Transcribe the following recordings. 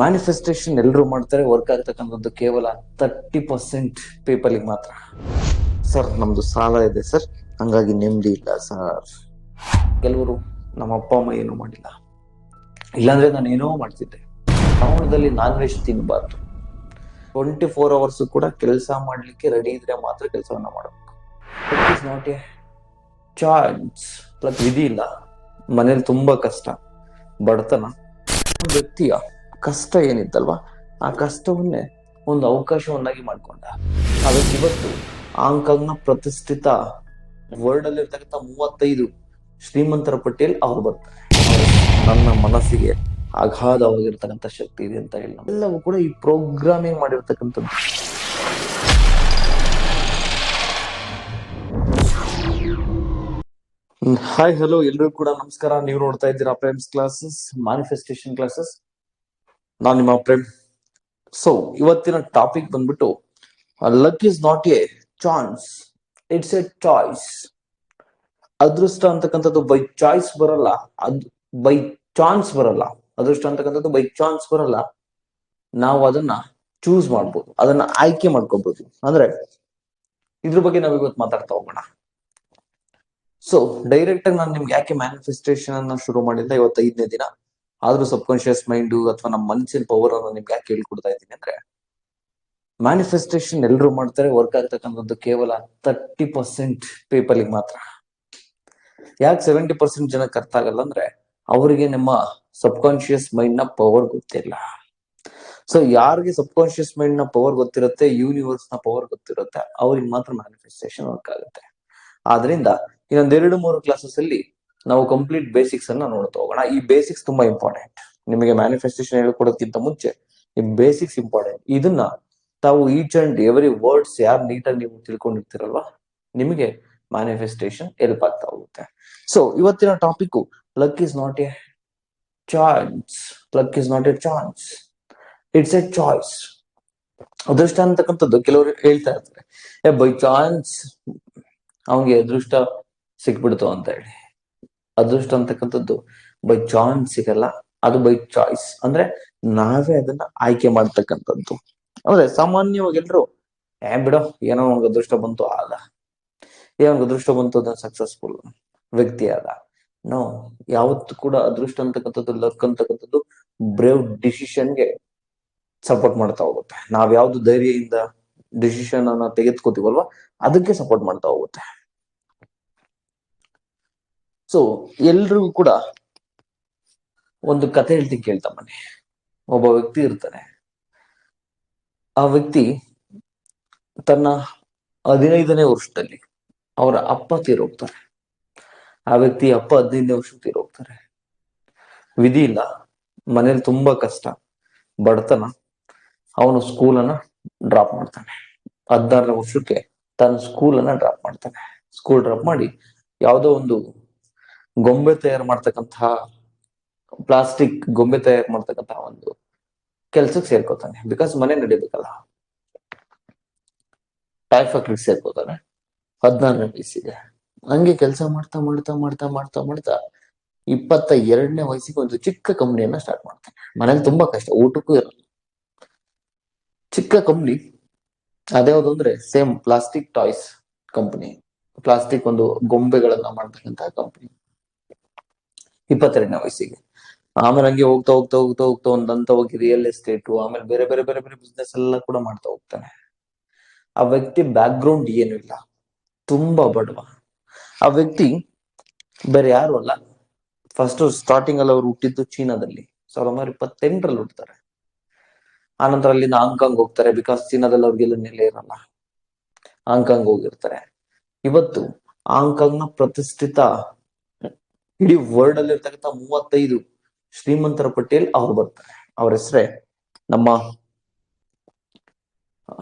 Manifestation ಎಲ್ಲರೂ ಮಾಡ್ತಾರೆ work ಆಗ್ತಕ್ಕಂಥದ್ದು ಕೇವಲ ತರ್ಟಿ ಪರ್ಸೆಂಟ್ ಪೀಪಲ್ಗೆ ಮಾತ್ರ. ಸರ್ ನಮ್ದು ಸಾಲ ಇದೆ ಸರ್ ಹಂಗಾಗಿ ನೆಮ್ಮದಿ ಇಲ್ಲ ಸರ್ ಕೆಲವರು ನಮ್ಮ ಅಪ್ಪ ಅಮ್ಮ ಏನೂ ಮಾಡಿಲ್ಲ. ಇಲ್ಲಾಂದ್ರೆ ನಾನು ಏನೋ ಮಾಡ್ತಿದ್ದೆ. ಶ್ರಾವಣದಲ್ಲಿ ನಾನ್ ವೆಜ್ ತಿನ್ನಬಾರ್ದು ಟ್ವೆಂಟಿ ಫೋರ್ ಅವರ್ಸ್ ಕೂಡ ಕೆಲಸ ಮಾಡಲಿಕ್ಕೆ ರೆಡಿ ಇದ್ರೆ ಮಾತ್ರ ಕೆಲಸವನ್ನ ಮಾಡಬೇಕು. It is not a chance plus ವಿಧಿ ಇಲ್ಲ. ಮನೇಲಿ ತುಂಬಾ ಕಷ್ಟ. ಬಡತನ. ವ್ಯಕ್ತಿಯ ಕಷ್ಟ ಏನಿತ್ತಲ್ವಾ? ಆ ಕಷ್ಟವನ್ನೇ ಒಂದು ಅವಕಾಶವನ್ನಾಗಿ ಮಾಡ್ಕೊಂಡ. ಅದಕ್ಕೆ ಇವತ್ತು ಹಾಂಗ್ಕಾಂಗ್ನ ಪ್ರತಿಷ್ಠಿತ ವರ್ಲ್ಡ್ ಅಲ್ಲಿ ಇರ್ತಕ್ಕಂಥ ಮೂವತ್ತೈದು ಶ್ರೀಮಂತರ ಪಟ್ಟಿಯಲ್ಲಿ ಅವ್ರು ಬರ್ತಾರೆ. ನನ್ನ ಮನಸ್ಸಿಗೆ ಅಗಾಧವಾಗಿರ್ತಕ್ಕಂಥ ಶಕ್ತಿ ಇದೆ ಅಂತ ಹೇಳಿ ಎಲ್ಲವೂ ಕೂಡ ಈ ಪ್ರೋಗ್ರಾಮಿಂಗ್ ಮಾಡಿರ್ತಕ್ಕಂಥದ್ದು. ಹಾಯ್ ಹಲೋ ಎಲ್ರಿಗೂ ಕೂಡ ನಮಸ್ಕಾರ. ನೀವು ನೋಡ್ತಾ ಇದ್ದೀರಾ ಪ್ರೇಮ್ಸ್ ಕ್ಲಾಸಸ್ ಮ್ಯಾನಿಫೆಸ್ಟೇಷನ್ ಕ್ಲಾಸಸ್ ನಾನು ನಿಮ್ಮ ಪ್ರೇಮ್ ಸೊ ಇವತ್ತಿನ ಟಾಪಿಕ್ ಬಂದ್ಬಿಟ್ಟು luck is not a chance it's a choice ಅದೃಷ್ಟ ಅಂತಕ್ಕಂಥದ್ದು ಬೈ ಚಾಯ್ಸ್ ಬರಲ್ಲ, ಅದ್ ಬೈ ಚಾನ್ಸ್ ಬರಲ್ಲ. ಅದೃಷ್ಟ ಅಂತಕ್ಕಂಥದ್ದು ಬೈ ಚಾನ್ಸ್ ಬರಲ್ಲ. ನಾವು ಅದನ್ನ ಚೂಸ್ ಮಾಡ್ಬೋದು, ಅದನ್ನ ಆಯ್ಕೆ ಮಾಡ್ಕೋಬಹುದು ಅಂದ್ರೆ, ಇದ್ರ ಬಗ್ಗೆ ನಾವ್ ಇವತ್ತು ಮಾತಾಡ್ತಾ ಹೋಗೋಣ. ಸೊ ಡೈರೆಕ್ಟ್ ಆಗಿ ನಾನು ನಿಮ್ಗೆ ಯಾಕೆ ಮ್ಯಾನಿಫೆಸ್ಟೇಷನ್ ಅನ್ನ ಶುರು ಮಾಡಿಲ್ಲ ಇವತ್ತೈದನೇ ದಿನ? ಆದ್ರೂ ಸಬ್ ಕಾನ್ಶಿಯಸ್ ಮೈಂಡ್ ಅಥವಾ ನಮ್ಮ ಮನಸ್ಸಿನ ಪವರ್ ಅನ್ನು ನಿಮ್ಗೆ ಯಾಕೆ ಹೇಳ್ಕೊಡ್ತಾ ಇದ್ದೀನಿ ಅಂದ್ರೆ ಮ್ಯಾನಿಫೆಸ್ಟೇಷನ್ ಎಲ್ಲರೂ ಮಾಡ್ತಾರೆ ವರ್ಕ್ ಆಗ್ತಕ್ಕಂಥದ್ದು ಕೇವಲ ತರ್ಟಿ ಪರ್ಸೆಂಟ್ ಪೀಪಲ್ಗೆ ಮಾತ್ರ. ಯಾಕೆ ಸೆವೆಂಟಿ ಪರ್ಸೆಂಟ್ ಜನಕ್ಕೆ ಅರ್ಥ ಆಗಲ್ಲ ಅಂದ್ರೆ, ಅವರಿಗೆ ನಿಮ್ಮ ಸಬ್ ಕಾನ್ಶಿಯಸ್ ಮೈಂಡ್ನ ಪವರ್ ಗೊತ್ತಿಲ್ಲ. ಸೊ ಯಾರಿಗೆ ಸಬ್ ಕಾನ್ಶಿಯಸ್ ಮೈಂಡ್ನ ಪವರ್ ಗೊತ್ತಿರುತ್ತೆ ಯೂನಿವರ್ಸ್ನ ಪವರ್ ಗೊತ್ತಿರುತ್ತೆ, ಅವ್ರಿಗೆ ಮಾತ್ರ ಮ್ಯಾನಿಫೆಸ್ಟೇಷನ್ ವರ್ಕ್ ಆಗುತ್ತೆ. ಆದ್ರಿಂದ ಇನ್ನೊಂದ್ ಎರಡು ಮೂರು ಕ್ಲಾಸಸ್ ಅಲ್ಲಿ ನಾವು ಕಂಪ್ಲೀಟ್ ಬೇಸಿಕ್ಸ್ ಅನ್ನ ನೋಡ್ತಾ ಹೋಗೋಣ ಈ ಬೇಸಿಕ್ಸ್ ತುಂಬಾ ಇಂಪಾರ್ಟೆಂಟ್ ನಿಮಗೆ ಮ್ಯಾನಿಫೆಸ್ಟೇಷನ್ ಹೇಳ್ಕೊಡೋದಕ್ಕಿಂತ ಮುಂಚೆ ನಿಮ್ ಬೇಸಿಕ್ಸ್ ಇಂಪಾರ್ಟೆಂಟ್ ಇದನ್ನ ತಾವು ಈಚ್ ಅಂಡ್ ಎವ್ರಿ ವರ್ಡ್ಸ್ ಯಾರು ನೀಟಾಗಿ ನೀವು ತಿಳ್ಕೊಂಡಿರ್ತೀರಲ್ವಾ? ನಿಮಗೆ ಮ್ಯಾನಿಫೆಸ್ಟೇಷನ್ ಹೆಲ್ಪ್ ಆಗ್ತಾ ಹೋಗುತ್ತೆ. ಸೊ ಇವತ್ತಿನ topic luck is not a chance luck is not a chance it's a choice ಅದೃಷ್ಟ ಅಂತಕ್ಕಂಥದ್ದು ಕೆಲವರು ಹೇಳ್ತಾ ಇರ್ತಾರೆ. ಬೈ ಚಾನ್ಸ್ ಅವನಿಗೆ ಅದೃಷ್ಟ ಸಿಕ್ಬಿಡ್ತು ಅಂತ ಹೇಳಿ. ಅದೃಷ್ಟ ಅಂತಕ್ಕಂಥದ್ದು ಬೈ ಚಾನ್ಸ್ ಸಿಗಲ್ಲ. ಅದು ಬೈ ಚಾಯ್ಸ್ ಅಂದ್ರೆ ನಾವೇ ಅದನ್ನ ಆಯ್ಕೆ ಮಾಡ್ತಕ್ಕಂಥದ್ದು. ಅಂದ್ರೆ ಸಾಮಾನ್ಯವಾಗಿ ಎಲ್ರು, ಏ ಬಿಡೋ, ಏನೋ ಒಂದು ಅದೃಷ್ಟ ಬಂತು, ಆದ. ಏನೋ ಅದೃಷ್ಟ ಬಂತು, ಅದನ್ನ ಸಕ್ಸಸ್ಫುಲ್ ವ್ಯಕ್ತಿ ಆದ. ನೋ ಯಾವತ್ತು ಕೂಡ ಅದೃಷ್ಟ ಅಂತಕ್ಕಂಥದ್ದು ಲಕ್ ಅಂತಕ್ಕಂಥದ್ದು ಬ್ರೇವ್ ಡಿಸಿಷನ್ಗೆ ಸಪೋರ್ಟ್ ಮಾಡ್ತಾ ಹೋಗುತ್ತೆ. ನಾವ್ ಯಾವ್ದು ಧೈರ್ಯದಿಂದ ಡಿಸಿಷನ್ ಅನ್ನ ತೆಗೆದುಕೋತೀವಲ್ವಾ, ಅದಕ್ಕೆ ಸಪೋರ್ಟ್ ಮಾಡ್ತಾ ಹೋಗುತ್ತೆ. ಸೊ ಎಲ್ರಿಗೂ ಕೂಡ ಒಂದು ಕತೆ ಹೇಳ್ತೀನಿ ಕೇಳ್ತಾ ಮನೆ ಒಬ್ಬ ವ್ಯಕ್ತಿ ಇರ್ತಾನೆ. ಆ ವ್ಯಕ್ತಿ ತನ್ನ ಹದಿನೈದನೇ ವರ್ಷದಲ್ಲಿ ಅವರ ಅಪ್ಪ ತೀರೋಗ್ತಾರೆ. ಆ ವ್ಯಕ್ತಿ ಅಪ್ಪ ಹದಿನೈದನೇ ವರ್ಷಕ್ಕೆ ತೀರೋಗ್ತಾರೆ. ವಿಧಿ ಇಲ್ಲ. ಮನೇಲಿ ತುಂಬಾ ಕಷ್ಟ. ಬಡತನ. ಅವನು ಸ್ಕೂಲನ್ನ ಡ್ರಾಪ್ ಮಾಡ್ತಾನೆ. ಹದಿನಾರನೇ ವರ್ಷಕ್ಕೆ ತನ್ನ ಸ್ಕೂಲನ್ನ ಡ್ರಾಪ್ ಮಾಡ್ತಾನೆ. ಸ್ಕೂಲ್ ಡ್ರಾಪ್ ಮಾಡಿ ಯಾವುದೋ ಒಂದು ಗೊಂಬೆ ತಯಾರು ಮಾಡ್ತಕ್ಕಂತಹ ಪ್ಲಾಸ್ಟಿಕ್ ಗೊಂಬೆ ತಯಾರು ಮಾಡ್ತಕ್ಕಂತಹ ಒಂದು ಕೆಲ್ಸಕ್ಕೆ ಸೇರ್ಕೋತಾನೆ. ಬಿಕಾಸ್ ಮನೆ ನಡಿಬೇಕಲ್ಲ. ಟೈಪ್ ಫ್ಯಾಕ್ಟ್ರಿಗೆ ಸೇರ್ಕೋತಾನೆ. ಹದಿನಾರನೇ ವಯಸ್ಸಿಗೆ. ಹಂಗೆ ಕೆಲಸ ಮಾಡ್ತಾ ಮಾಡ್ತಾ ಮಾಡ್ತಾ ಮಾಡ್ತಾ ಮಾಡ್ತಾ ಇಪ್ಪತ್ತ ಎರಡನೇ ವಯಸ್ಸಿಗೆ ಒಂದು ಚಿಕ್ಕ ಕಂಪ್ನಿಯನ್ನ ಸ್ಟಾರ್ಟ್ ಮಾಡ್ತಾನೆ. ಮನೇಲಿ ತುಂಬಾ ಕಷ್ಟ. ಊಟಕ್ಕೂ ಇರಲ್ಲ. ಚಿಕ್ಕ ಕಂಪ್ನಿ. ಅದ್ಯಾವ್ದು ಅಂದ್ರೆ same plastic toys company. Plastic ಒಂದು ಗೊಂಬೆಗಳನ್ನ ಮಾಡ್ತಕ್ಕಂತಹ ಕಂಪನಿ. ಇಪ್ಪತ್ತೆರಡನೇ ವಯಸ್ಸಿಗೆ. ಆಮೇಲೆ ಹಂಗೆ ಹೋಗ್ತಾ ಹೋಗ್ತಾ ಹೋಗ್ತಾ ಹೋಗ್ತಾ ಒಂದಂತ ಹೋಗಿ ರಿಯಲ್ ಎಸ್ಟೇಟ್ ಆಮೇಲೆ ಬೇರೆ ಬೇರೆ ಬೇರೆ ಬೇರೆ ಬಿಸ್ನೆಸ್ ಎಲ್ಲ ಕೂಡ ಮಾಡ್ತಾ ಹೋಗ್ತಾನೆ. ಆ ವ್ಯಕ್ತಿ ಬ್ಯಾಕ್ ಗ್ರೌಂಡ್ ಏನು ಇಲ್ಲ. ತುಂಬಾ ಬಡವ. ಆ ವ್ಯಕ್ತಿ ಬೇರೆ ಯಾರು ಅಲ್ಲ. ಫಸ್ಟ್ ಸ್ಟಾರ್ಟಿಂಗ್ ಅಲ್ಲಿ ಅವ್ರು ಹುಟ್ಟಿದ್ದು ಚೀನಾದಲ್ಲಿ. ಸಾವಿರದ ಒಂಬೈನೂರ ಇಪ್ಪತ್ತೆಂಟರಲ್ಲಿ ಹುಡ್ತಾರೆ ಆನಂತರ ಅಲ್ಲಿಂದ ಹಾಂಗ್ಕಾಂಗ್ ಹೋಗ್ತಾರೆ ಬಿಕಾಸ್ ಚೀನಾದಲ್ಲಿ ಅವ್ರಿಗೆಲ್ಲ ನೆಲೆ ಇರಲ್ಲ. ಹಾಂಗ್ಕಾಂಗ್ ಹೋಗಿರ್ತಾರೆ. ಇವತ್ತು ಹಾಂಗ್ಕಾಂಗ್ನ ಪ್ರತಿಷ್ಠಿತ ಇಡೀ ವರ್ಲ್ಡ್ ಅಲ್ಲಿ ಇರ್ತಕ್ಕಂಥ ಮೂವತ್ತೈದು ಶ್ರೀಮಂತರ ಪಟ್ಟಿಯಲ್ಲಿ ಅವ್ರು ಬರ್ತಾರೆ. ಅವ್ರ ಹೆಸರೇ ನಮ್ಮ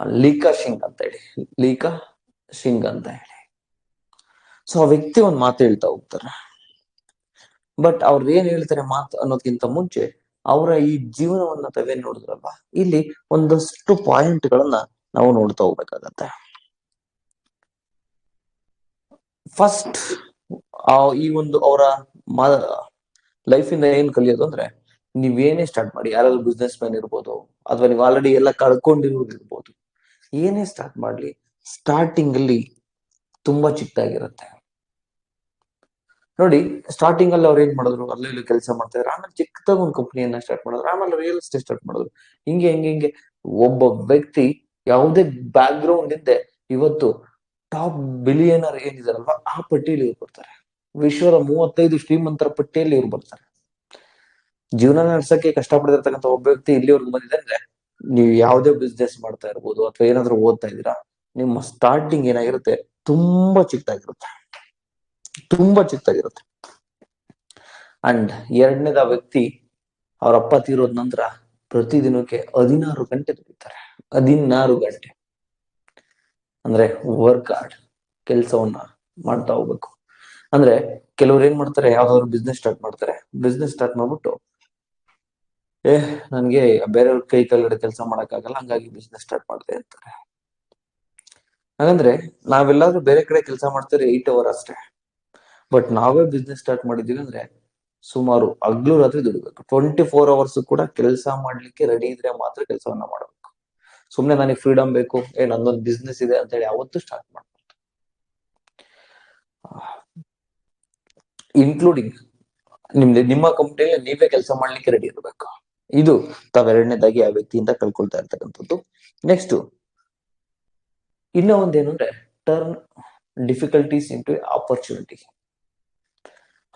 ಲೀಕಾ ಸಿಂಗ್ ಅಂತ ಹೇಳಿ. ಲೀಕಾ ಸಿಂಗ್ ಅಂತ ಹೇಳಿ. ಸೊ ಆ ವ್ಯಕ್ತಿ ಒಂದ್ ಮಾತು ಹೇಳ್ತಾ ಹೋಗ್ತಾರೆ. ಬಟ್ ಅವ್ರು ಏನ್ ಹೇಳ್ತಾರೆ ಮಾತು ಅನ್ನೋದಕ್ಕಿಂತ ಮುಂಚೆ ಅವರ ಈ ಜೀವನವನ್ನ ತವೇ ನೋಡಿದ್ರಲ್ಲ ಇಲ್ಲಿ ಒಂದಷ್ಟು ಪಾಯಿಂಟ್ ಗಳನ್ನ ನಾವು ನೋಡ್ತಾ ಹೋಗ್ಬೇಕಾಗತ್ತೆ. ಫಸ್ಟ್ ಆ ಈ ಒಂದು ಅವರ ಲೈಫ್ ಇಂದ ಏನ್ ಕಲಿಯೋದು ಅಂದ್ರೆ ನೀವೇನೇ ಸ್ಟಾರ್ಟ್ ಮಾಡಿ, ಯಾರಾದ್ರೂ ಬಿಸ್ನೆಸ್ ಮ್ಯಾನ್ ಇರ್ಬೋದು, ಅಥವಾ ನೀವು ಆಲ್ರೆಡಿ ಎಲ್ಲ ಕಳ್ಕೊಂಡಿರೋದಿರ್ಬೋದು ಏನೇ ಸ್ಟಾರ್ಟ್ ಮಾಡ್ಲಿ ಸ್ಟಾರ್ಟಿಂಗ್ ಅಲ್ಲಿ ತುಂಬಾ ಚಿಕ್ಕದಾಗಿರುತ್ತೆ. ನೋಡಿ ಸ್ಟಾರ್ಟಿಂಗ್ ಅಲ್ಲಿ ಅವ್ರು ಏನ್ ಮಾಡಿದ್ರು, ಅಲ್ಲೇ ಇಲ್ಲಿ ಕೆಲಸ ಮಾಡ್ತಾ ಇದ್ರು, ಆಮೇಲೆ ಚಿಕ್ಕದಾಗ ಒಂದು ಕಂಪ್ನಿಯನ್ನ ಸ್ಟಾರ್ಟ್ ಮಾಡಿದ್ರು, ಆಮೇಲೆ ರಿಯಲ್ ಎಸ್ಟೇಟ್ ಸ್ಟಾರ್ಟ್ ಮಾಡಿದ್ರು. ಹಿಂಗೆ ಹಿಂಗೆ ಹಿಂಗೆ, ಒಬ್ಬ ವ್ಯಕ್ತಿ ಯಾವುದೇ ಬ್ಯಾಕ್ ಗ್ರೌಂಡ್ ಇಂದೆ ಇವತ್ತು ಟಾಪ್ ಬಿಲಿಯನರ್ ಏನಿದಾರಲ್ವಾ, ಆ ಪಟ್ಟಿಯಲ್ಲಿ ಬರ್ತಾರೆ ವಿಶ್ವದ ಮೂವತ್ತೈದು ಶ್ರೀಮಂತರ ಪಟ್ಟಿಯಲ್ಲಿ ಇವ್ರು ಬರ್ತಾರೆ. ಜೀವನ ನಡೆಸಕ್ಕೆ ಕಷ್ಟಪಡ್ತಿರ್ತಕ್ಕಂಥ ಒಬ್ಬ ವ್ಯಕ್ತಿ ಇಲ್ಲಿವರೆಗೂ ಬಂದಿದೆ ಅಂದ್ರೆ ನೀವು ಯಾವುದೇ ಬಿಸ್ನೆಸ್ ಮಾಡ್ತಾ ಇರ್ಬೋದು ಅಥವಾ ಏನಾದ್ರೂ ಓದ್ತಾ ಇದ್ದೀರಾ, ನಿಮ್ಮ ಸ್ಟಾರ್ಟಿಂಗ್ ಏನಾಗಿರುತ್ತೆ? ತುಂಬಾ ಚಿಕ್ಕದಾಗಿರುತ್ತೆ. ತುಂಬಾ ಚಿಕ್ಕದಾಗಿರುತ್ತೆ. ಅಂಡ್ ಎರಡನೇದ ವ್ಯಕ್ತಿ ಅವ್ರ ಅಪ್ಪ ತೀರೋದ್ ನಂತರ ಪ್ರತಿದಿನಕ್ಕೆ ಹದಿನಾರು ಗಂಟೆ ದುಡಿತಾರೆ. ಹದಿನಾರು ಗಂಟೆ. ಅಂದ್ರೆ ವರ್ಕ್ ಹಾರ್ಡ್ ಕೆಲಸವನ್ನ ಮಾಡ್ತಾ ಹೋಗ್ಬೇಕು. ಅಂದ್ರೆ ಕೆಲವ್ರು ಏನ್ ಮಾಡ್ತಾರೆ, ಯಾವ್ದಾದ್ರು ಬಿಸ್ನೆಸ್ ಸ್ಟಾರ್ಟ್ ಮಾಡ್ತಾರೆ. ಬಿಸ್ನೆಸ್ ಸ್ಟಾರ್ಟ್ ಮಾಡ್ಬಿಟ್ಟು, ಏ, ನನ್ಗೆ ಬೇರೆಯವ್ರ ಕೈ ಕೆಳಗಡೆ ಕೆಲಸ ಮಾಡಕ್ಕಾಗಲ್ಲ, ಹಂಗಾಗಿ ಬಿಸ್ನೆಸ್ ಸ್ಟಾರ್ಟ್ ಮಾಡ್ದೆ ಅಂತಾರೆ. ಹಾಗಂದ್ರೆ, ನಾವೆಲ್ಲಾದ್ರೂ ಬೇರೆ ಕಡೆ ಕೆಲಸ ಮಾಡ್ತಾರೆ ಏಟ್ ಅವರ್ ಅಷ್ಟೇ. ಬಟ್ ನಾವೇ ಬಿಸ್ನೆಸ್ ಸ್ಟಾರ್ಟ್ ಮಾಡಿದೀವಿ ಅಂದ್ರೆ, ಸುಮಾರು ಹಗ್ಲು ರಾತ್ರಿ ದುಡಿಬೇಕು. ಟ್ವೆಂಟಿ ಫೋರ್ ಅವರ್ಸ್ ಕೂಡ ಕೆಲಸ ಮಾಡ್ಲಿಕ್ಕೆ ರೆಡಿ ಇದ್ರೆ ಮಾತ್ರ ಕೆಲಸವನ್ನ ಮಾಡಬೇಕು. ಸುಮ್ನೆ ನನಗೆ ಫ್ರೀಡಮ್ ಬೇಕು, ಏ, ನಂದೊಂದು ಬಿಸ್ನೆಸ್ ಇದೆ ಅಂತ ಹೇಳಿ ಯಾವತ್ತೂ ಸ್ಟಾರ್ಟ್ ಮಾಡ್ಬಾರ್ದು. ಇನ್ಕ್ಲೂಡಿಂಗ್ ನಿಮ್ದು, ನಿಮ್ಮ ಕಂಪ್ನಿಯಲ್ಲಿ ನೀವೇ ಕೆಲಸ ಮಾಡ್ಲಿಕ್ಕೆ ರೆಡಿ ಇರಬೇಕು. ಇದು ತಾವೆರಡನೇದಾಗಿ ಆ ವ್ಯಕ್ತಿಯಿಂದ ಕಳ್ಕೊಳ್ತಾ ಇರ್ತಕ್ಕಂಥದ್ದು. ನೆಕ್ಸ್ಟ್ ಇನ್ನ ಒಂದೇನು ಅಂದ್ರೆ ಟರ್ನ್ ಡಿಫಿಕಲ್ಟೀಸ್ ಇಂಟು ಆಪರ್ಚುನಿಟಿ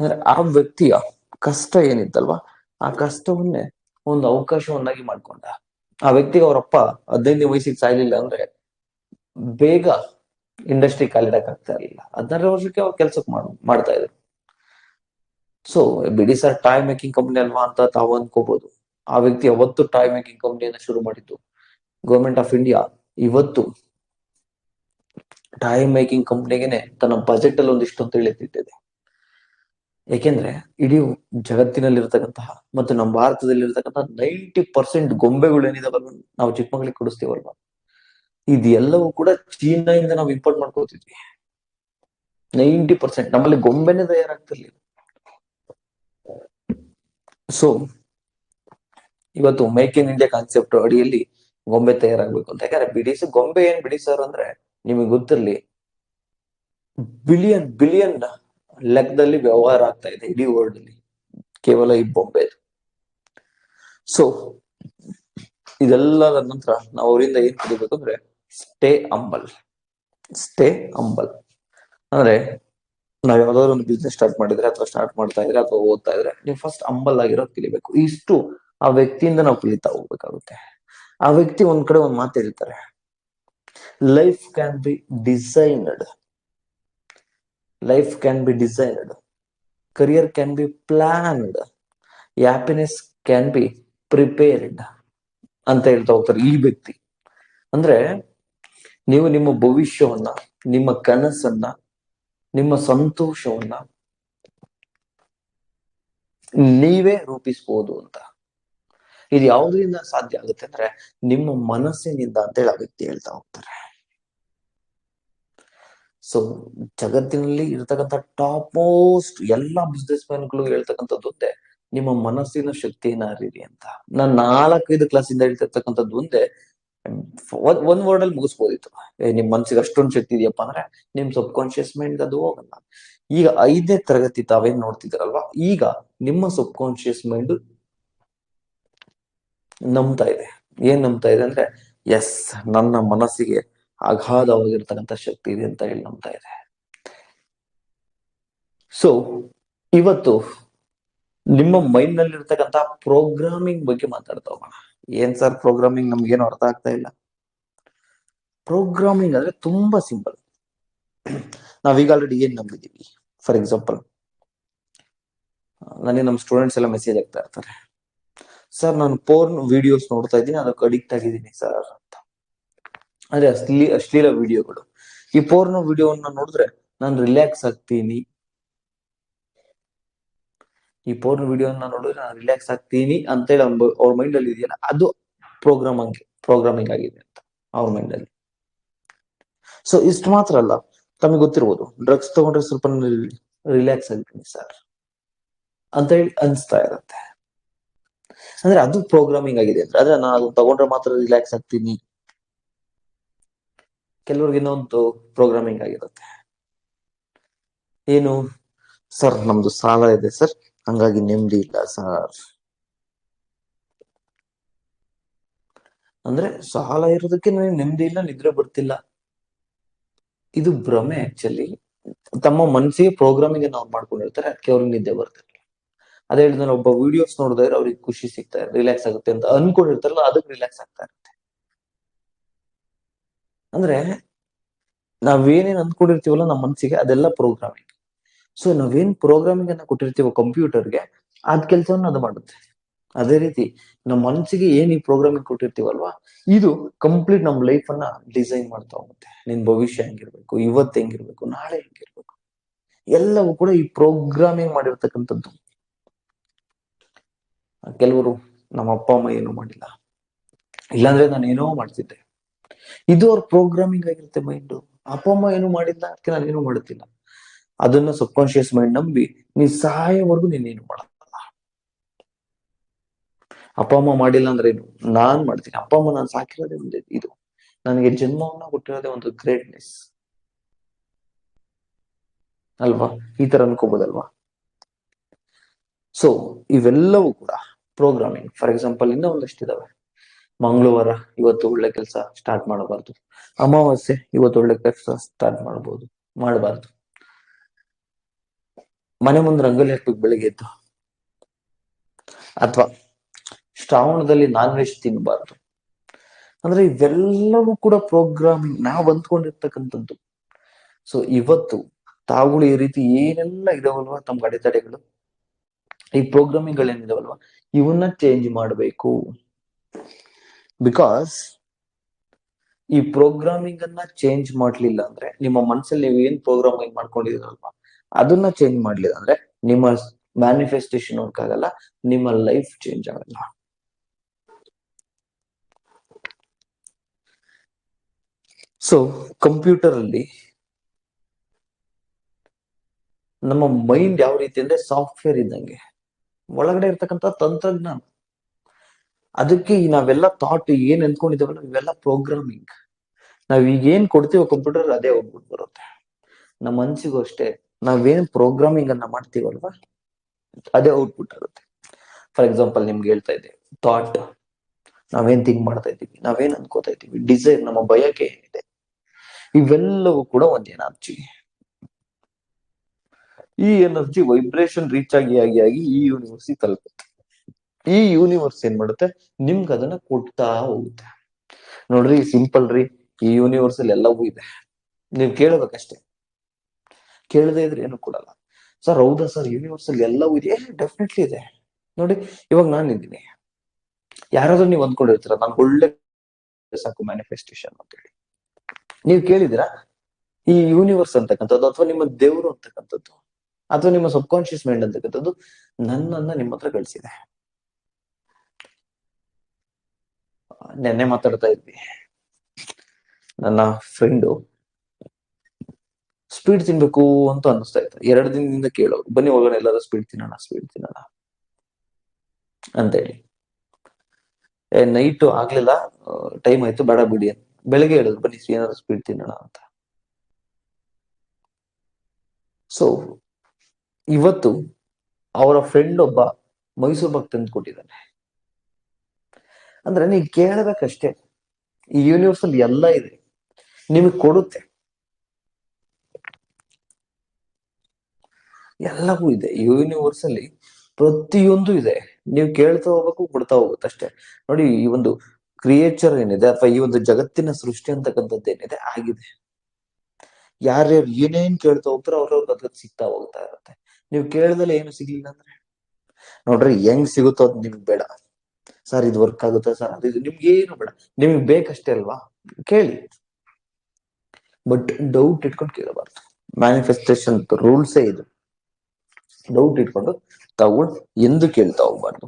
ಅಂದ್ರೆ ಆ ವ್ಯಕ್ತಿಯ ಕಷ್ಟ ಏನಿತ್ತಲ್ವಾ, ಆ ಕಷ್ಟವನ್ನೇ ಒಂದು ಅವಕಾಶವನ್ನಾಗಿ ಮಾಡ್ಕೊಂಡ. ಆ ವ್ಯಕ್ತಿಗೆ ಅವರಪ್ಪ ಹದಿನೈದನೇ ವಯಸ್ಸಿಗೆ ಸಾಯ್ಲಿಲ್ಲ ಅಂದ್ರೆ ಬೇಗ ಇಂಡಸ್ಟ್ರಿ ಕಾಲಿಡಕ್ ಆಗ್ತಾ ಇರಲಿಲ್ಲ. ಹದಿನಾರು ವರ್ಷಕ್ಕೆ ಅವ್ರು ಕೆಲ್ಸಕ್ಕೆ ಮಾಡ್ತಾ ಇದ್ರು. ಸೊ ಬಿಡಿ ಸರ್ ಟಾಯ್ ಮೇಕಿಂಗ್ ಕಂಪ್ನಿ ಅಲ್ವಾ ಅಂತ ತಾವು ಅನ್ಕೋಬಹುದು ಆ ವ್ಯಕ್ತಿ ಅವತ್ತು ಟಾಯ್ ಮೇಕಿಂಗ್ ಕಂಪ್ನಿಯನ್ನ ಶುರು ಮಾಡಿದ್ದು. ಗವರ್ಮೆಂಟ್ ಆಫ್ ಇಂಡಿಯಾ ಇವತ್ತು ಟಾಯ್ ಮೇಕಿಂಗ್ ಕಂಪ್ನಿಗೆನೆ ತನ್ನ ಬಜೆಟ್ ಅಲ್ಲಿ ಒಂದಿಷ್ಟು ಅಂತ ಎತ್ತಿಟ್ಟಿದೆ ಯಾಕೆಂದ್ರೆ ಇಡೀ ಜಗತ್ತಿನಲ್ಲಿರ್ತಕ್ಕಂತಹ ಮತ್ತು ನಮ್ಮ ಭಾರತದಲ್ಲಿರ್ತಕ್ಕಂತಹ ನೈಂಟಿ ಪರ್ಸೆಂಟ್ ಗೊಂಬೆಗಳು ಏನಿದಾವಲ್ಲ ನಾವು ಚಿಕ್ಕಮಗಳಿಗೆ ಕೊಡಿಸ್ತೀವಲ್ವಾ ಇದೆಲ್ಲವೂ ಕೂಡ ಚೀನಾದಿಂದ ನಾವು ಇಂಪೋರ್ಟ್ ಮಾಡ್ಕೋತಿದ್ವಿ. ನೈಂಟಿ ಪರ್ಸೆಂಟ್ ನಮ್ಮಲ್ಲಿ ಗೊಂಬೆನೆ ತಯಾರಾಗ್ತಿರ್ಲಿಲ್ಲ. ಸೊ ಇವತ್ತು ಮೇಕ್ ಇನ್ ಇಂಡಿಯಾ ಕಾನ್ಸೆಪ್ಟ್ ಅಡಿಯಲ್ಲಿ ಗೊಂಬೆ ತಯಾರಾಗ್ಬೇಕು ಅಂತ. ಯಾಕಂದ್ರೆ ಬಿಡಿಸಿ ಗೊಂಬೆ ಏನ್ ಬಿಡಿ ಸರ್ ಅಂದ್ರೆ ನಿಮಗೆ ಗೊತ್ತಿರಲಿ ಬಿಲಿಯನ್ ಬಿಲಿಯನ್ ಲೆಕ್ಕದಲ್ಲಿ ವ್ಯವಹಾರ ಆಗ್ತಾ ಇದೆ ಇಡೀ ವರ್ಲ್ಡ್ ಅಲ್ಲಿ. ಕೇವಲ ಈ ಬೊಂಬೆ ಸೊ ಇದೆಲ್ಲದ ನಂತರ ನಾವು ಅವರಿಂದ ಏನ್ ಕಲಿಬೇಕು ಅಂದ್ರೆ ಸ್ಟೇ ಅಂಬಲ್ ಸ್ಟೇ ಅಂಬಲ್ ಅಂದ್ರೆ ನಾವ್ ಯಾವ್ದಾದ್ರು ಒಂದು ಬಿಸ್ನೆಸ್ ಸ್ಟಾರ್ಟ್ ಮಾಡಿದ್ರೆ ಅಥವಾ ಸ್ಟಾರ್ಟ್ ಮಾಡ್ತಾ ಇದ್ರೆ ಅಥವಾ ಓದ್ತಾ ಇದ್ರೆ ನೀವು ಫಸ್ಟ್ ಅಂಬಲ್ ಆಗಿರೋದು ಕಲಿಬೇಕು ಇಷ್ಟು ಆ ವ್ಯಕ್ತಿಯಿಂದ ನಾವು ಕಲಿತಾ ಹೋಗ್ಬೇಕಾಗುತ್ತೆ. ಆ ವ್ಯಕ್ತಿ ಒಂದ್ ಕಡೆ ಒಂದ್ ಮಾತು ಹೇಳ್ತಾರೆ. Life can be designed life can be designed career can be planned happiness can be prepared ಅಂತ ಹೇಳ್ತಾ ಹೋಗ್ತಾರೆ ಈ ವ್ಯಕ್ತಿ. ಅಂದ್ರೆ, ನೀವು ನಿಮ್ಮ ಭವಿಷ್ಯವನ್ನ, ನಿಮ್ಮ ಕನಸನ್ನ ನಿಮ್ಮ ಸಂತೋಷವನ್ನ ನೀವೇ ರೂಪಿಸ್ಬೋದು ಅಂತ. ಇದು ಯಾವುದರಿಂದ ಸಾಧ್ಯ ಆಗುತ್ತೆ ಅಂದ್ರೆ ನಿಮ್ಮ ಮನಸ್ಸಿನಿಂದ ಅಂತ ಹೇಳಿ ಆ ವ್ಯಕ್ತಿ ಹೇಳ್ತಾ ಹೋಗ್ತಾರೆ. ಸೊ ಜಗತ್ತಿನಲ್ಲಿ ಇರ್ತಕ್ಕಂಥ ಟಾಪ್ ಮೋಸ್ಟ್ ಎಲ್ಲಾ ಬಿಸ್ನೆಸ್ ಮ್ಯಾನ್ಗಳು ಹೇಳ್ತಕ್ಕಂಥದ್ದು ಒಂದೇ, ನಿಮ್ಮ ಮನಸ್ಸಿನ ಶಕ್ತಿಯನ್ನ ಅರಿರಿ ಅಂತ. ನಾನ್ ನಾಲ್ಕೈದು ಕ್ಲಾಸಿಂದ ಹೇಳ್ತಿರ್ತಕ್ಕಂಥದ್ದು ಒಂದೇ ಒಂದ್ ಒಂದ್ ವರ್ಡ್ ಅಲ್ಲಿ ಮುಗಿಸ್ಬೋದಿತ್ತು. ನಿಮ್ ಮನ್ಸಿಗೆ ಅಷ್ಟೊಂದು ಶಕ್ತಿ ಇದೆಯಪ್ಪ ಅಂದ್ರೆ ನಿಮ್ ಸಬ್ ಕಾನ್ಶಿಯಸ್ ಮೈಂಡ್ ಅದು ಹೋಗಲ್ಲ. ಈಗ ಐದನೇ ತರಗತಿ ತಾವೇನ್ ನೋಡ್ತಿದ್ರಲ್ವಾ ಈಗ ನಿಮ್ಮ ಸಬ್ ಕಾನ್ಶಿಯಸ್ ಮೈಂಡ್ ನಂಬ್ತಾ ಇದೆ. ಏನ್ ನಂಬ್ತಾ ಇದೆ ಅಂದ್ರೆ ಎಸ್ ನನ್ನ ಮನಸ್ಸಿಗೆ ಅಗಾಧವಾಗಿರ್ತಕ್ಕಂಥ ಶಕ್ತಿ ಇದೆ ಅಂತ ಹೇಳಿ ನಂಬ್ತಾ ಇದೆ. ಸೊ ಇವತ್ತು ನಿಮ್ಮ ಮೈಂಡ್ನಲ್ಲಿ ಇರ್ತಕ್ಕಂಥ ಪ್ರೋಗ್ರಾಮಿಂಗ್ ಬಗ್ಗೆ ಮಾತಾಡ್ತಾ ಹೋಗೋಣ. ಏನ್ ಸರ್ ಪ್ರೋಗ್ರಾಮಿಂಗ್ ನಮ್ಗೇನು ಅರ್ಥ ಆಗ್ತಾ ಇಲ್ಲ? ಪ್ರೋಗ್ರಾಮಿಂಗ್ ಅಂದ್ರೆ ತುಂಬಾ ಸಿಂಪಲ್ ನಾವೀಗ ಆಲ್ರೆಡಿ ಏನ್ ನಂಬಿದೀವಿ? ಫಾರ್ ಎಕ್ಸಾಂಪಲ್ ನನಗೆ ನಮ್ಮ ಸ್ಟೂಡೆಂಟ್ಸ್ ಎಲ್ಲ ಮೆಸೇಜ್ ಆಗ್ತಾ ಇರ್ತಾರೆ. ಸರ್ ನಾನು ಪೋರ್ನ್ ವಿಡಿಯೋಸ್ ನೋಡ್ತಾ ಇದ್ದೀನಿ, ಅದಕ್ಕೆ ಅಡಿಕ್ಟ್ ಆಗಿದ್ದೀನಿ ಸರ್ ಅಂತ. ಅಂದ್ರೆ ಅಶ್ಲೀಲ ಅಶ್ಲೀಲ ವಿಡಿಯೋಗಳು ಈ ಪೋರ್ನ್ ವಿಡಿಯೋವನ್ನ ನೋಡಿದ್ರೆ ನಾನು ರಿಲ್ಯಾಕ್ಸ್ ಆಗ್ತೀನಿ ಈ ಪೋರ್ನ್ ವಿಡಿಯೋನ ನೋಡಿದ್ರೆ ನಾನು ರಿಲ್ಯಾಕ್ಸ್ ಆಗ್ತೀನಿ ಅಂತ ಹೇಳಿ ಅವ್ರ ಮೈಂಡ್ ಅಲ್ಲಿ ಇದೆಯಲ್ಲ, ಅದು ಪ್ರೋಗ್ರಾಮ್ ಪ್ರೋಗ್ರಾಮಿಂಗ್ ಆಗಿದೆ ಅಂತ ಅವ್ರ ಮೈಂಡ್ ಅಲ್ಲಿ. ಸೊ ಇಷ್ಟು ಮಾತ್ರ ಅಲ್ಲ, ತಮಗೆ ಗೊತ್ತಿರ್ಬೋದು ಡ್ರಗ್ಸ್ ತಗೊಂಡ್ರೆ ಸ್ವಲ್ಪ ರಿಲ್ಯಾಕ್ಸ್ ಆಗ್ತೀನಿ ಸರ್ ಅಂತ ಹೇಳಿ ಅನ್ಸ್ತಾ ಇರತ್ತೆ. ಅಂದ್ರೆ ಅದು ಪ್ರೋಗ್ರಾಮಿಂಗ್ ಆಗಿದೆ ಅಂದ್ರೆ ಅದ್ರ ನಾನು ಅದನ್ನ ತಗೊಂಡ್ರೆ ಮಾತ್ರ ರಿಲ್ಯಾಕ್ಸ್ ಆಗ್ತೀನಿ. ಕೆಲವ್ರಿಗೆ ಇನ್ನೊಂದು ಪ್ರೋಗ್ರಾಮಿಂಗ್ ಆಗಿರುತ್ತೆ. ಏನು? ಸರ್ ನಮ್ದು ಸಾಲ ಇದೆ ಸರ್ ಹಂಗಾಗಿ ನೆಮ್ಮದಿ ಇಲ್ಲ ಸರ್ ಅಂದ್ರೆ ಸಾಲ ಇರೋದಕ್ಕೆ ನನಗೆ ನೆಮ್ಮದಿ ಇಲ್ಲ, ನಿದ್ರೆ ಬರ್ತಿಲ್ಲ. ಇದು ಭ್ರಮೆ ಆಕ್ಚುಲಿ ತಮ್ಮ ಮನಸ್ಸಿಗೆ ಪ್ರೋಗ್ರಾಮಿಂಗ್ ಅವ್ರು ಮಾಡ್ಕೊಂಡಿರ್ತಾರೆ, ಅದಕ್ಕೆ ಅವ್ರಿಗೆ ನಿದ್ದೆ ಬರ್ತಿರಲ್ಲ ಅದೇ ಹೇಳಿದ್ರೆ ಒಬ್ಬ ವಿಡಿಯೋಸ್ ನೋಡಿದ್ರೆ ಅವ್ರಿಗೆ ಖುಷಿ ಸಿಗ್ತಾ ರಿಲ್ಯಾಕ್ಸ್ ಆಗುತ್ತೆ ಅಂತ ಅನ್ಕೊಂಡಿರ್ತಾರಲ್ಲ, ಅದಕ್ಕೆ ರಿಲ್ಯಾಕ್ಸ್ ಆಗ್ತಾ ಇರುತ್ತೆ. ಅಂದ್ರೆ ನಾವೇನೇನ್ ಅಂದ್ಕೊಂಡಿರ್ತೀವಲ್ಲ ನಮ್ಮ ಮನಸ್ಸಿಗೆ ಅದೆಲ್ಲ ಪ್ರೋಗ್ರಾಮಿಂಗ್ ಸೊ ನಾವೇನ್ ಪ್ರೋಗ್ರಾಮಿಂಗ್ ಅನ್ನ ಕೊಟ್ಟಿರ್ತೀವೋ ಕಂಪ್ಯೂಟರ್ಗೆ, ಅದ್ ಕೆಲಸವನ್ನ ಅದು ಮಾಡುತ್ತೆ. ಅದೇ ರೀತಿ ನಮ್ಮ ಮನಸ್ಸಿಗೆ ಏನ್ ಈ ಪ್ರೋಗ್ರಾಮಿಂಗ್ ಕೊಟ್ಟಿರ್ತೀವಲ್ವಾ? ಇದು ಕಂಪ್ಲೀಟ್ ನಮ್ಮ ಲೈಫ್ ಅನ್ನ ಡಿಸೈನ್ ಮಾಡ್ತಾ ಹೋಗುತ್ತೆ. ನಿನ್ ಭವಿಷ್ಯ ಹೆಂಗಿರ್ಬೇಕು, ಇವತ್ತು ಹೆಂಗಿರ್ಬೇಕು, ನಾಳೆ ಹೆಂಗಿರ್ಬೇಕು. ಎಲ್ಲವೂ ಕೂಡ ಈ ಪ್ರೋಗ್ರಾಮಿಂಗ್ ಮಾಡಿರ್ತಕ್ಕಂಥದ್ದು. ಕೆಲವರು ನಮ್ಮ ಅಪ್ಪ, ಅಮ್ಮ ಏನೂ ಮಾಡಿಲ್ಲ. ಇಲ್ಲಾಂದ್ರೆ ನಾನು ಏನೋ ಮಾಡ್ತಿದ್ದೆ. ಇದು ಅವ್ರ ಪ್ರೋಗ್ರಾಮಿಂಗ್ ಆಗಿರುತ್ತೆ ಮೈಂಡ್ ಅಪ್ಪ, ಅಮ್ಮ ಏನು ಮಾಡಿಲ್ಲ ಅದಕ್ಕೆ ನಾನು ಏನೂ ಮಾಡುತ್ತಿಲ್ಲ. ಅದನ್ನ ಸಬ್ ಕಾನ್ಶಿಯಸ್ ಮೈಂಡ್ ನಂಬಿ ನೀ ಸಹಾಯವರೆಗೂ ನೀನೇನು ಮಾಡಲ್ಲ. ಅಪ್ಪ, ಅಮ್ಮ ಮಾಡಿಲ್ಲ ಅಂದ್ರೆ ಏನು? ನಾನ್ ಮಾಡ್ತೀನಿ. ಅಪ್ಪ, ಅಮ್ಮ ನಾನು ಸಾಕಿರೋದೇ ಒಂದು ಇದು. ನನಗೆ ಜನ್ಮವನ್ನ ಹುಟ್ಟಿರೋದೇ ಒಂದು ಗ್ರೇಟ್ನೆಸ್ ಅಲ್ವಾ? ಈ ತರ ಅನ್ಕೋಬೋದಲ್ವಾ? ಸೊ ಇವೆಲ್ಲವೂ ಕೂಡ ಪ್ರೋಗ್ರಾಮಿಂಗ್ ಫಾರ್ ಎಕ್ಸಾಂಪಲ್ ಇನ್ನೂ ಒಂದಷ್ಟಿದಾವೆ ಮಂಗಳವಾರ ಇವತ್ತು ಒಳ್ಳೆ ಕೆಲಸ ಸ್ಟಾರ್ಟ್ ಮಾಡಬಾರ್ದು. ಅಮಾವಾಸ್ಯೆ ಇವತ್ತು ಒಳ್ಳೆ ಕೆಲಸ ಸ್ಟಾರ್ಟ್ ಮಾಡಬಹುದು. ಮಾಡಬಾರ್ದು. ಮನೆ ಮುಂದೆ ರಂಗೋಲಿ ಹಾಕ್ಬೇಕು ಬೆಳಿಗ್ಗೆ ಎದ್ದು ಅಥವಾ ಶ್ರಾವಣದಲ್ಲಿ ನಾನ್ ವೆಜ್ ತಿನ್ನಬಾರ್ದು ಅಂದ್ರೆ ಇವೆಲ್ಲವೂ ಕೂಡ ಪ್ರೋಗ್ರಾಮಿಂಗ್ ನಾವು ಅಂದ್ಕೊಂಡಿರ್ತಕ್ಕಂಥದ್ದು ಸೊ ಇವತ್ತು ತಾವುಗಳು ಈ ರೀತಿ ಏನೆಲ್ಲ ಇದಾವಲ್ವಾ ತಮ್ಮ ಅಡೆತಡೆಗಳು? ಈ ಪ್ರೋಗ್ರಾಮಿಂಗ್ ಗಳೇನಿದಾವಲ್ವಾ ಇವನ್ನ ಚೇಂಜ್ ಮಾಡಬೇಕು. ಬಿಕಾಸ್ ಈ ಪ್ರೋಗ್ರಾಮಿಂಗ್ ಅನ್ನ ಚೇಂಜ್ ಮಾಡ್ಲಿಲ್ಲ ಅಂದ್ರೆ ನಿಮ್ಮ ಮನಸ್ಸಲ್ಲಿ ನೀವು ಏನ್ ಪ್ರೋಗ್ರಾಮಿಂಗ್ ಮಾಡ್ಕೊಂಡಿದ್ದೀರಲ್ವಾ? ಅದನ್ನ ಚೇಂಜ್ ಮಾಡ್ಲಿಲ್ಲ. ಅಂದ್ರೆ ನಿಮ್ಮ ಮ್ಯಾನಿಫೆಸ್ಟೇಷನ್ ವರ್ಕ್ ಆಗಲ್ಲ ನಿಮ್ಮ ಲೈಫ್ ಚೇಂಜ್ ಆಗಲ್ಲ. ಸೊ ಕಂಪ್ಯೂಟರ್ ಅಲ್ಲಿ ನಮ್ಮ ಮೈಂಡ್ ಯಾವ ರೀತಿ ಅಂದ್ರೆ ಸಾಫ್ಟ್ವೇರ್ ಇದ್ದಂಗೆ. ಒಳಗಡೆ ಇರ್ತಕ್ಕಂಥ ತಂತ್ರಜ್ಞಾನ. ಅದಕ್ಕೆ ನಾವೆಲ್ಲ ಥಾಟ್ ಏನ್ ಎಂದ್ಕೊಂಡಿದ್ದೇವಲ್ಲ ಇವೆಲ್ಲ ಪ್ರೋಗ್ರಾಮಿಂಗ್ ನಾವ್ ಈಗ ಏನ್ ಕೊಡ್ತೀವೋ ಕಂಪ್ಯೂಟರ್ ಅದೇ ಹೋಗ್ಬಿಟ್ಟು ಬರುತ್ತೆ. ನಮ್ಮ ಮನ್ಸಿಗೂ ಅಷ್ಟೇ. ನಾವೇನ್ ಪ್ರೋಗ್ರಾಮಿಂಗ್ ಅನ್ನ ಮಾಡ್ತೀವಲ್ವಾ? ಅದೇ ಔಟ್ಪುಟ್ ಆಗುತ್ತೆ ಫಾರ್ ಎಕ್ಸಾಂಪಲ್ ನಿಮ್ಗೆ ಹೇಳ್ತಾ ಇದ್ದೆ ಥಾಟ್ ನಾವೇನ್ ಥಿಂಕ್ ಮಾಡ್ತಾ ಇದ್ದೀವಿ, ನಾವೇನ್ ಅನ್ಕೋತಾ ಇದ್ದೀವಿ ಡಿಸೈರ್ ನಮ್ಮ ಬಯಕೆ ಏನಿದೆ? ಇವೆಲ್ಲವೂ ಕೂಡ ಒಂದ್ ಎನರ್ಜಿ ಈ ಎನರ್ಜಿ ವೈಬ್ರೇಷನ್ ರೀಚ್ ಆಗಿ ಆಗಿ ಆಗಿ ಈ ಯೂನಿವರ್ಸ್ ತಲುಪುತ್ತೆ. ಈ ಯೂನಿವರ್ಸ್ ಏನ್ ಮಾಡುತ್ತೆ? ನಿಮ್ಗೆ ಅದನ್ನ ಕೊಡ್ತಾ ಹೋಗುತ್ತೆ. ನೋಡ್ರಿ ಸಿಂಪಲ್ ರೀ, ಈ ಯೂನಿವರ್ಸ್ ಅಲ್ಲಿ ಎಲ್ಲವೂ ಇದೆ. ನೀವು ಕೇಳಬೇಕಷ್ಟೇ. ಕೇಳದೇ ಇದ್ರೆ ಏನು ಕೊಡಲ್ಲ. ಸರ್ ಹೌದಾ ಸರ್ ಯೂನಿವರ್ಸ್ ಅಲ್ಲಿ ಎಲ್ಲವೂ ಇದೆ. ಡೆಫಿನೆಟ್ಲಿ ಇದೆ. ನೋಡಿ, ಇವಾಗ ನಾನು ಇದ್ದೀನಿ ಯಾರಾದ್ರೂ ನೀವು ಅಂದ್ಕೊಂಡಿರ್ತೀರ, ನನ್ ಒಳ್ಳೆ ಸಾಕು ಮ್ಯಾನಿಫೆಸ್ಟೇಷನ್ ಅಂತ ಹೇಳಿ ನೀವು ಕೇಳಿದಿರಾ ಈ ಯೂನಿವರ್ಸ್ ಅಂತಕ್ಕಂಥದ್ದು ಅಥವಾ ನಿಮ್ಮ ದೇವರು ಅಂತಕ್ಕಂಥದ್ದು ಅಥವಾ ನಿಮ್ಮ ಸಬ್ ಕಾನ್ಶಿಯಸ್ ಮೈಂಡ್ ಅಂತಕ್ಕಂಥದ್ದು ನನ್ನನ್ನ ನಿಮ್ಮ ಹತ್ರ ಕಳಿಸಿದೆ. ನೆನ್ನೆ ಮಾತಾಡ್ತಾ ಇದ್ವಿ. ನನ್ನ ಫ್ರೆಂಡು ಸ್ಪೀಡ್ ತಿನ್ಬೇಕು ಅಂತ ಅನ್ನಿಸ್ತಾ ಇತ್ತು. ಎರಡು ದಿನದಿಂದ ಕೇಳೋರು, ಬನ್ನಿ ಹೋಗೋಣ, ಎಲ್ಲಾದ್ರೂ ಸ್ಪೀಡ್ ತಿನ್ನೋಣ ಸ್ಪೀಡ್ ತಿನ್ನೋಣ ಅಂತೇಳಿ. ನೈಟ್ ಆಗ್ಲಿಲ್ಲ ಟೈಮ್ ಆಯ್ತು, ಬೇಡ ಬಿಡಿ ಅಂತ. ಬೆಳಗ್ಗೆ ಹೇಳಿದ್ರು, ಬನ್ನಿ, ಏನಾದ್ರು ಸ್ಪೀಡ್ ತಿನ್ನೋಣ ಅಂತ. ಸೊ ಇವತ್ತು ಅವರ ಫ್ರೆಂಡ್ ಒಬ್ಬ ಮೈಸೂರು ಬಾಗ್ ತಂದು ಕೊಟ್ಟಿದ್ದಾನೆ. ಅಂದ್ರೆ ನೀವು ಕೇಳಬೇಕಷ್ಟೇ, ಈ ಯೂನಿವರ್ಸ್ ಅಲ್ಲಿ ಎಲ್ಲ ಇದೆ. ನಿಮಗೆ ಕೊಡುತ್ತೆ. ಎಲ್ಲವೂ ಇದೆ. ಯೂನಿವರ್ಸ್ ಅಲ್ಲಿ ಪ್ರತಿಯೊಂದು ಇದೆ. ನೀವು ಕೇಳ್ತಾ ಹೋಗ್ಬೇಕು, ಕೊಡ್ತಾ ಹೋಗುತ್ತೆ ಅಷ್ಟೇ. ನೋಡಿ, ಈ ಒಂದು ಕ್ರಿಯೇಚರ್ ಏನಿದೆ ಅಥವಾ ಈ ಒಂದು ಜಗತ್ತಿನ ಸೃಷ್ಟಿ ಅಂತಕ್ಕಂಥದ್ದು ಏನಿದೆ, ಆಗಿದೆ. ಯಾರ್ಯಾರು ಏನೇನ್ ಕೇಳ್ತಾ ಹೋಗ್ತಾರೋ ಅವ್ರವ್ರ ಅದ್ರದ್ದು ಸಿಗ್ತಾ ಹೋಗ್ತಾ ಇರುತ್ತೆ. ನೀವು ಕೇಳ್ದಲ್ಲ ಏನು ಸಿಗ್ಲಿಲ್ಲ ಅಂದ್ರೆ? ನೋಡ್ರಿ, ಹೆಂಗ್ ಸಿಗುತ್ತೋ ಅದು ನಿಮ್ಗೆ ಬೇಡ. ಸರ್, ಇದು ವರ್ಕ್ ಆಗುತ್ತೆ? ಸರ್, ಅದು ಇದು ನಿಮ್ಗೆ ಏನು ಬೇಡ. ನಿಮ್ಗೆ ಬೇಕಷ್ಟೇ ಅಲ್ವಾ? ಕೇಳಿ. ಬಟ್ ಡೌಟ್ ಇಟ್ಕೊಂಡು ಕೇಳಬಾರ್ದು. ಮ್ಯಾನಿಫೆಸ್ಟೇಷನ್ ರೂಲ್ಸೇ ಇದು. ಡೌಟ್ ಇಟ್ಕೊಂಡು ತಾವು ಎಂದು ಕೇಳ್ತಾ ಹೋಗ್ಬಾರ್ದು